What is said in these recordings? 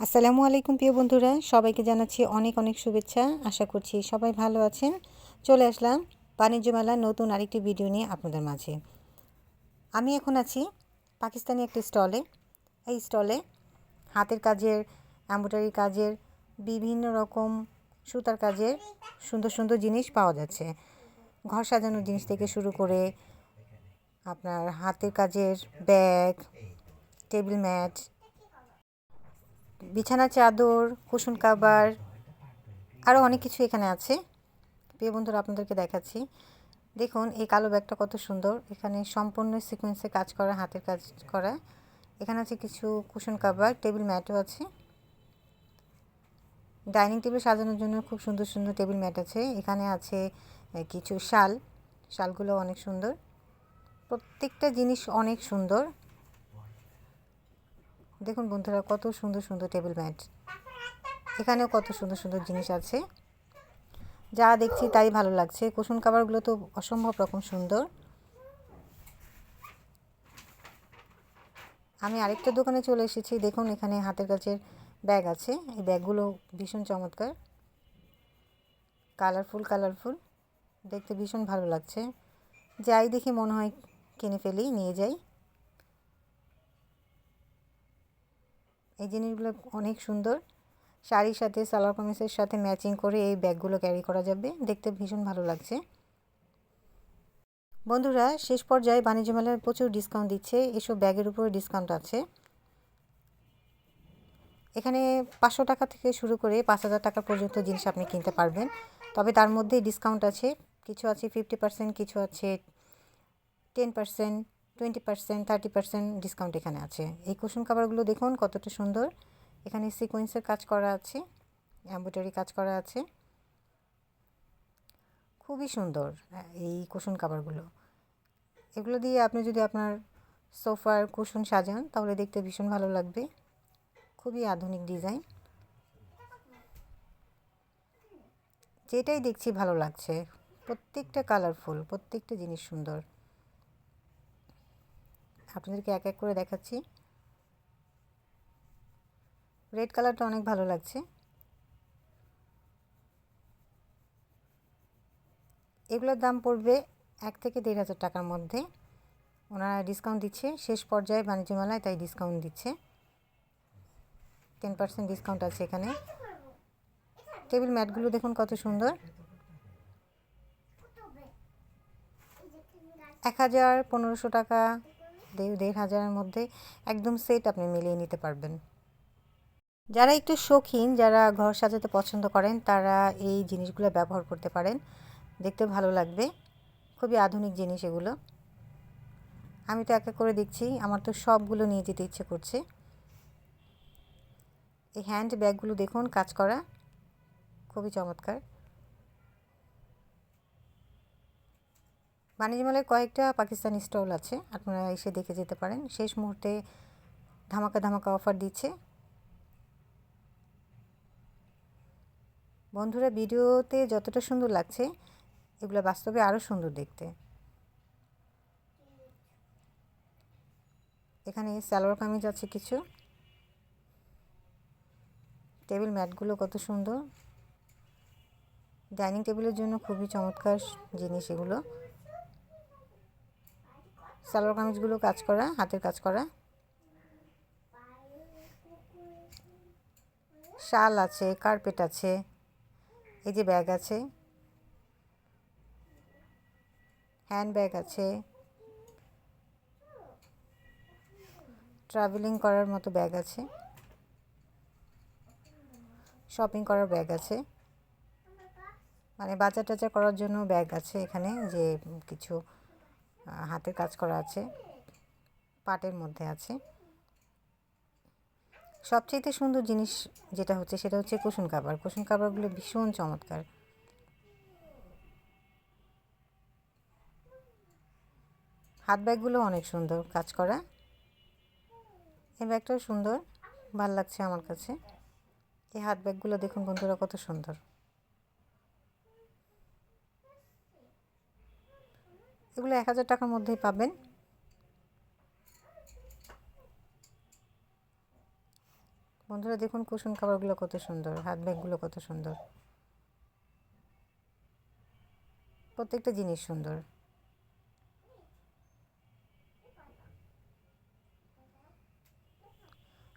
আসসালামু আলাইকুম প্রিয় বন্ধুরা, সবাইকে জানাচ্ছি অনেক অনেক শুভেচ্ছা। আশা করছি সবাই ভালো আছেন। চলে আসলাম বাণিজ্য মেলার নতুন আরেকটি ভিডিও নিয়ে আপনাদের মাঝে। আমি এখন আছি পাকিস্তানি একটি স্টলে। এই স্টলে হাতের কাজের, এম্ব্রয়ডারি কাজের, বিভিন্ন রকম সুতার কাজের সুন্দর সুন্দর জিনিস পাওয়া যাচ্ছে। ঘর সাজানোর জিনিস থেকে শুরু করে আপনার হাতের কাজের ব্যাগ, টেবিল ম্যাট বিছানা চাদর কুশন কাবার আরও অনেক কিছু এখানে আছে। প্রিয় বন্ধুরা, আপনাদেরকে দেখাচ্ছি। দেখুন, এই কালো ব্যাগটা কত সুন্দর। এখানে সম্পূর্ণ সিকোয়েন্সে কাজ করা, হাতের কাজ করা। এখানে আছে কিছু কুশন কাবার টেবিল ম্যাটও আছে। ডাইনিং টেবিল সাজানোর জন্য খুব সুন্দর সুন্দর টেবিল ম্যাট আছে। এখানে আছে কিছু শাল। শালগুলো অনেক সুন্দর। প্রত্যেকটা জিনিস অনেক সুন্দর। দেখুন বন্ধুরা, কত সুন্দর সুন্দর টেবিল ম্যাট এখানেও কত সুন্দর সুন্দর জিনিস আছে। যা দেখছি তাই ভালো লাগছে। কুশন কাভারগুলো তো অসম্ভব রকম সুন্দর। আমি আরেকটা দোকানে চলে এসেছি। দেখুন এখানে হাতের কাছের ব্যাগ আছে। এই ব্যাগগুলো ভীষণ চমৎকার। কালারফুল কালারফুল দেখতে ভীষণ ভালো লাগছে। যাই দেখি মনে হয় কিনে ফেলি, নিয়ে যাই। এই জিনিসগুলো অনেক সুন্দর। শাড়ির সাথে, সালোয়ার কামিজের সাথে ম্যাচিং করে এই ব্যাগগুলো ক্যারি করা যাবে। দেখতে ভীষণ ভালো লাগছে। বন্ধুরা, শেষ পর্যায়ে বাণিজ্য মেলায় প্রচুর ডিসকাউন্ট দিচ্ছে। এসব ব্যাগের উপরে ডিসকাউন্ট আছে। এখানে পাঁচশো টাকা থেকে শুরু করে পাঁচ হাজার টাকা পর্যন্ত জিনিস আপনি কিনতে পারবেন। তবে তার মধ্যে ডিসকাউন্ট আছে। কিছু আছে ফিফটি পার্সেন্ট কিছু আছে ten percent twenty percent thirty percent discount এখানে আছে। এই কুশন কাভারগুলো দেখুন কতটা সুন্দর। এখানে সিকোয়েন্সের কাজ করা আছে এম্ব্রয়ডারি কাজ করা আছে। খুবই সুন্দর এই কুশন কাভারগুলো এগুলো দিয়ে আপনি যদি আপনার সোফার কুশন সাজান, তাহলে দেখতে ভীষণ ভালো লাগবে। খুবই আধুনিক ডিজাইন। যেটাই দেখছি ভালো লাগছে। প্রত্যেকটা কালারফুল প্রত্যেকটা জিনিস সুন্দর। আপনাদেরকে এক এক করে দেখাচ্ছি। রেড কালারটা অনেক ভালো লাগছে। এগুলোর দাম পড়বে এক থেকে দেড় হাজার টাকার মধ্যে। ওনারা ডিসকাউন্ট দিচ্ছে। শেষ পর্যায়ে বাণিজ্য মেলায় তাই ডিসকাউন্ট দিচ্ছে। টেন পার্সেন্ট ডিসকাউন্ট আছে এখানে। টেবিল ম্যাটগুলো দেখুন কত সুন্দর। এক হাজার পনেরোশো টাকা। দেড় দেড় হাজারের মধ্যে একদম সেট আপনি মিলিয়ে নিতে পারবেন। যারা একটু শৌখিন, যারা ঘর সাজাতে পছন্দ করেন, তারা এই জিনিসগুলো ব্যবহার করতে পারেন। দেখতে ভালো লাগবে। খুবই আধুনিক জিনিস এগুলো। আমি তো এক করে দেখছি, আমার তো সবগুলো নিয়ে যেতে ইচ্ছে করছে। এই হ্যান্ড ব্যাগগুলো দেখুন, কাজ করা। খুবই চমৎকার। বাণিজ্য মেলায় কয়েকটা পাকিস্তানি স্টল আছে, আপনারা এসে দেখে যেতে পারেন। শেষ মুহূর্তে ধামাকা ধামাকা অফার দিচ্ছে। বন্ধুরা, ভিডিওতে যতটা সুন্দর লাগছে, এগুলো বাস্তবে আরও সুন্দর দেখতে। এখানে সালোয়ার কামিজ আছে কিছু। টেবিল ম্যাটগুলো কত সুন্দর। ডাইনিং টেবিলের জন্য খুবই চমৎকার জিনিস এগুলো। সালোয়ার কামিজগুলো কাজ করা, হাতের কাজ করা। শাল আছে, কার্পেট আছে, এই যে ব্যাগ আছে। হ্যান্ড ব্যাগ আছে। ট্রাভেলিং করার মতো ব্যাগ আছে। শপিং করার ব্যাগ আছে। মানে বাজার টাজার করার জন্য ব্যাগ আছে এখানে, যে কিছু হাতের কাজ করা আছে, পাটের মধ্যে আছে। সবচেয়ে সুন্দর জিনিস যেটা হচ্ছে সেটা হচ্ছে কুশন কাবার কুশন কাবারগুলো ভীষণ চমৎকার। হাত ব্যাগগুলো অনেক সুন্দর কাজ করা। এই ব্যাগটাও সুন্দর, ভালো লাগছে আমার কাছে। এই হাত ব্যাগগুলো দেখুন বন্ধুরা কত সুন্দর। এগুলো এক হাজার টাকার মধ্যেই পাবেন। বন্ধুরা, দেখুন কুশন কাভারগুলো কত সুন্দর, হাত ব্যাগগুলো কত সুন্দর। প্রত্যেকটা জিনিস সুন্দর।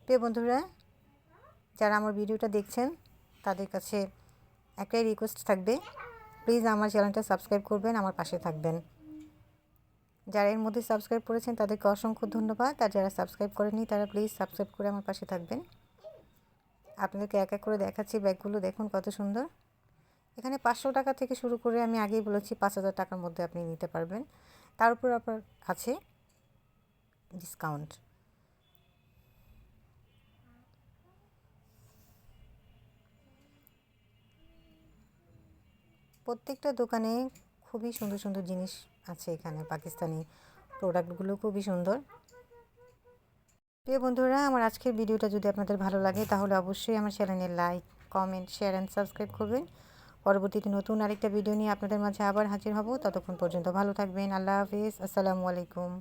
প্রিয় বন্ধুরা, যারা আমার ভিডিওটা দেখছেন, তাদের কাছে একটাই রিকোয়েস্ট থাকবে প্লিজ আমার চ্যানেলটা সাবস্ক্রাইব করবেন, আমার পাশে থাকবেন। যারা এর মধ্যে সাবস্ক্রাইব করেছেন, তাদেরকে অসংখ্য ধন্যবাদ। আর যারা সাবস্ক্রাইব করেনি তারা প্লিজ সাবস্ক্রাইব করে আমার পাশে থাকবেন। আপনাদেরকে এক এক করে দেখাচ্ছি ব্যাগগুলো, দেখুন কত সুন্দর। এখানে পাঁচশো টাকা থেকে শুরু করে আমি আগেই বলেছি পাঁচ হাজার টাকার মধ্যে আপনি নিতে পারবেন। তার উপর আপনার আছে ডিসকাউন্ট প্রত্যেকটা দোকানে খুবই সুন্দর সুন্দর জিনিস আছে এখানে, পাকিস্তানি প্রোডাক্টগুলো খুবই সুন্দর। প্রিয় বন্ধুরা, আমার আজকের ভিডিওটা যদি আপনাদের ভালো লাগে, তাহলে অবশ্যই আমার চ্যানেলে like comment share and subscribe করবেন। পরবর্তীতে নতুন আরেকটা ভিডিও নিয়ে আপনাদের মাঝে আবার হাজির হব। ততক্ষণ পর্যন্ত ভালো থাকবেন। আল্লাহ হাফিজ। আসসালামু আলাইকুম।